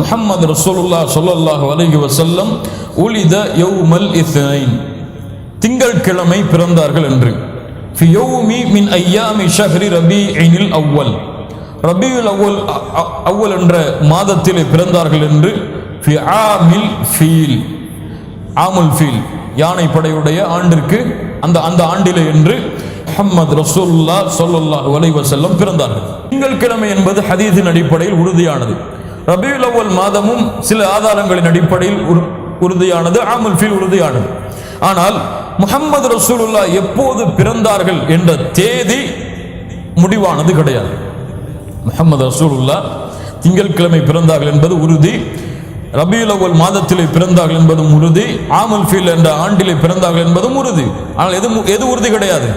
முஹம்மது ரசூலுல்லா சொல்லல்லாஹ் அலைஹி வசல்லம் உலித யௌமல் இஸ்னைன் திங்கட்கிழமை பிறந்தார்கள் என்று. ஃபி யௌமி மின் ஐயாமி ஷஹ்ரி ரபீஇனில் அவ்வல். ரபியுல் அவ்வல் அவ்வல் என்ற மாதத்திலே பிறந்தார்கள் என்று ஃபி ஆமில் ஃபீல். ஆமுல் ஃபீல் யானை படையுடைய ஆண்டிற்கு அந்த அந்த ஆண்டிலே என்று முஹம்மது ரசூல்லா சொல்லுல்லா அலைஹி வஸல்லம் பிறந்தார்கள். திங்கட்கிழமை என்பது ஹதீதின் அடிப்படையில் உறுதியானது. ரபியுல் அவ்வல் மாதமும் சில ஆதாரங்களின் அடிப்படையில் உறுதியானது ஆமுல் ஃபீல் உறுதியானது. ஆனால் முகம்மது ரசூலுல்லா எப்போது பிறந்தார்கள் என்ற தேதி முடிவானது கிடையாது. முகமது ரசூலுல்லா திங்கட்கிழமை பிறந்தார்கள் என்பது உறுதி ரபியுல் அவ்வல் மாதத்திலே பிறந்தார்கள் என்பதும் உறுதி ஆமுல் ஃபீல் என்ற ஆண்டிலே பிறந்தார்கள் என்பதும் உறுதி. ஆனால் எது மு- எது உறுதி கிடையாது?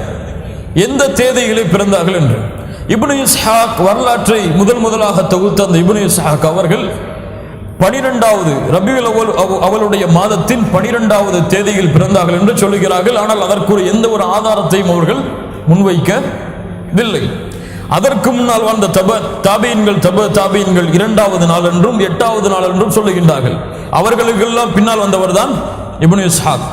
எந்த தேதியிலே பிறந்தார்கள் என்று? இப்னு இஸ்ஹாக் வரலாற்றை முதல் முதலாக தொகுத்த அந்த இப்னு இஸ்ஹாக் அவர்கள் பனிரெண்டாவது ரபியுல் அவல் அவளுடைய மாதத்தின் பனிரெண்டாவது தேதியில் பிறந்தார்கள் என்று சொல்லுகிறார்கள். ஆனால் அதற்குரிய எந்த ஒரு ஆதாரத்தையும் அவர்கள் முன்வைக்கவில்லை. அதற்கு முன்னால் வாழ்ந்த தப தாபீன்கள் தப தாபீன்கள் இரண்டாவது நாள் என்றும் எட்டாவது நாள் என்றும் சொல்லுகின்றார்கள். அவர்களுக்கெல்லாம் பின்னால் வந்தவர் தான் இப்னு இஸ்ஹாக்.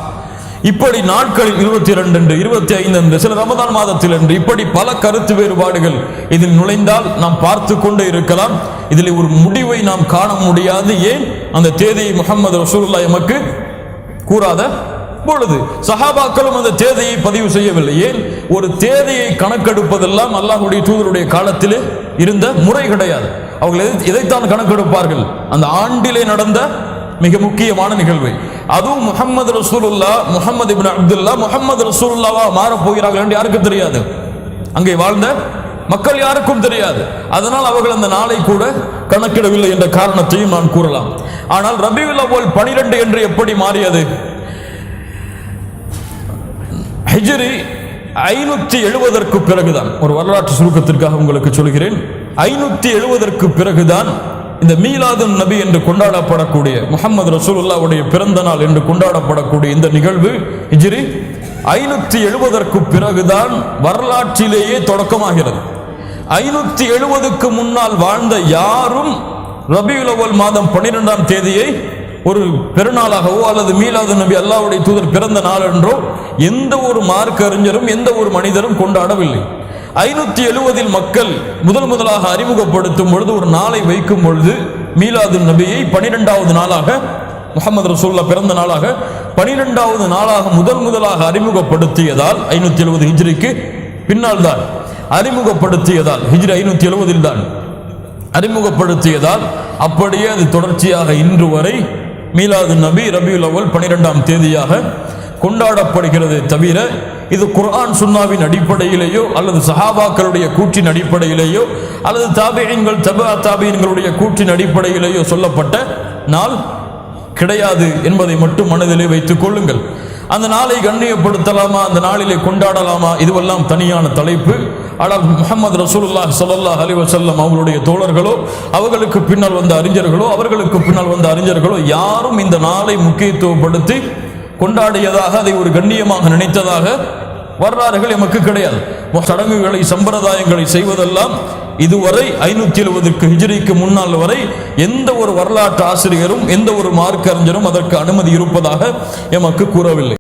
இப்படி நாட்களில் இருபத்தி இரண்டு என்று இருபத்தி ஐந்து என்று சில ரமதான் மாதத்தில் என்று இப்படி பல கருத்து வேறுபாடுகள் இதில் நுழைந்தால் நாம் பார்த்து கொண்டே இருக்கலாம். இதில் ஒரு முடிவை நாம் காண முடியாது. ஏன்? அந்த தேதியை முகமது ரசூல்லா எமக்கு கூறாத பொழுது. சஹாபாக்களும் அந்த தேதியை பதிவு செய்யவில்லை. ஏன்? ஒரு தேதியை கணக்கெடுப்பதெல்லாம் அல்லாஹுடைய தூதருடைய காலத்திலே இருந்த முறை கிடையாது. அவர்கள் எதை- எதைத்தான் கணக்கெடுப்பார்கள்? அந்த ஆண்டிலே நடந்த மிக முக்கியமான நிகழ்வை. அதுவும் முகமது ரசூலுல்லா முகமது இபின் அப்துல்லா முகமது ரசூலுல்லாவா மாறப் போகிறார்கள் என்று யாருக்கும் தெரியாது. அங்கே வாழ்ந்த மக்கள் யாருக்கும் தெரியாது. அதனால் அவர்கள் அந்த நாளை கூட கணக்கிடவில்லை என்ற காரணத்தையும் நான் கூறலாம். ஆனால் ரபியுல் அவ்வல் பனிரெண்டு என்று எப்படி மாறியது? ஹிஜ்ரி ஐநூத்தி எழுபதற்கு பிறகுதான். ஒரு வரலாற்று சுருக்கத்திற்காக உங்களுக்கு சொல்கிறேன். ஐநூத்தி எழுபதற்கு பிறகுதான் இந்த மீலாதுன் நபி என்று கொண்டாடப்படக்கூடிய முகமது ரசூலுல்லாவுடைய பிறந்த நாள் என்று கொண்டாடப்படக்கூடிய இந்த நிகழ்வு இஜிரி ஐநூத்தி எழுபதற்கு பிறகுதான் வரலாற்றிலேயே தொடக்கமாகிறது. ஐநூத்தி எழுபதுக்கு முன்னால் வாழ்ந்த யாரும் ரபியுலவல் மாதம் பன்னிரெண்டாம் தேதியை ஒரு பெருநாளாகவோ அல்லது மீலாது நபி அல்லாவுடைய தூதர் பிறந்த நாள் என்றோ எந்த ஒரு மார்க்க அறிஞரும் எந்த ஒரு மனிதரும் கொண்டாடவில்லை. ஐநூத்தி எழுவதில் மக்கள் முதல் முதலாக அறிமுகப்படுத்தும் பொழுது ஒரு நாளை வைக்கும் பொழுது மீலாது நபியை பனிரெண்டாவது நாளாக முகமது ரசூல்லா பிறந்த நாளாக பனிரெண்டாவது நாளாக முதல் முதலாக அறிமுகப்படுத்தியதால் ஐநூத்தி எழுபது ஹிஜ்ரிக்கு பின்னால் தான் அறிமுகப்படுத்தியதால் ஹிஜ்ரி ஐநூத்தி எழுவதில் தான் அறிமுகப்படுத்தியதால் அப்படியே அது தொடர்ச்சியாக இன்று வரை மீலாது நபி ரபியுல் அவல் பனிரெண்டாம் தேதியாக கொண்டாடப்படுகிறது தவிர இது குர்ஆன் சுன்னாவின் அடிப்படையிலேயோ அல்லது சஹாபாக்களுடைய கூற்றின் அடிப்படையிலேயோ அல்லது தாபியங்கள் தபா தாபியங்களுடைய கூற்றின் அடிப்படையிலேயோ சொல்லப்பட்ட நாள் கிடையாது என்பதை மட்டும் மனதிலே வைத்துக் கொள்ளுங்கள். அந்த நாளை கண்ணியப்படுத்தலாமா அந்த நாளிலே கொண்டாடலாமா இதுவெல்லாம் தனியான தலைப்பு. ஆனால் முஹம்மது ரசூலுல்லாஹ் சல்லாஹ் அலி வசல்லம் அவங்களுடைய தோழர்களோ அவர்களுக்கு பின்னால் வந்த அறிஞர்களோ அவர்களுக்கு பின்னால் வந்த அறிஞர்களோ யாரும் இந்த நாளை முக்கியத்துவப்படுத்தி கொண்டாடியதாக அதை ஒரு கண்ணியமாக நினைத்ததாக வரலாறுகள் எமக்கு கிடையாது. சடங்குகளை சம்பிரதாயங்களை செய்வதெல்லாம் இதுவரை ஐநூத்தி எழுபதுக்கு ஹிஜிரிக்கு முன்னால் வரை எந்த ஒரு வரலாற்று ஆசிரியரும் எந்த ஒரு மார்க்கறிஞரும் அதற்கு அனுமதி இருப்பதாக எமக்கு கூறவில்லை.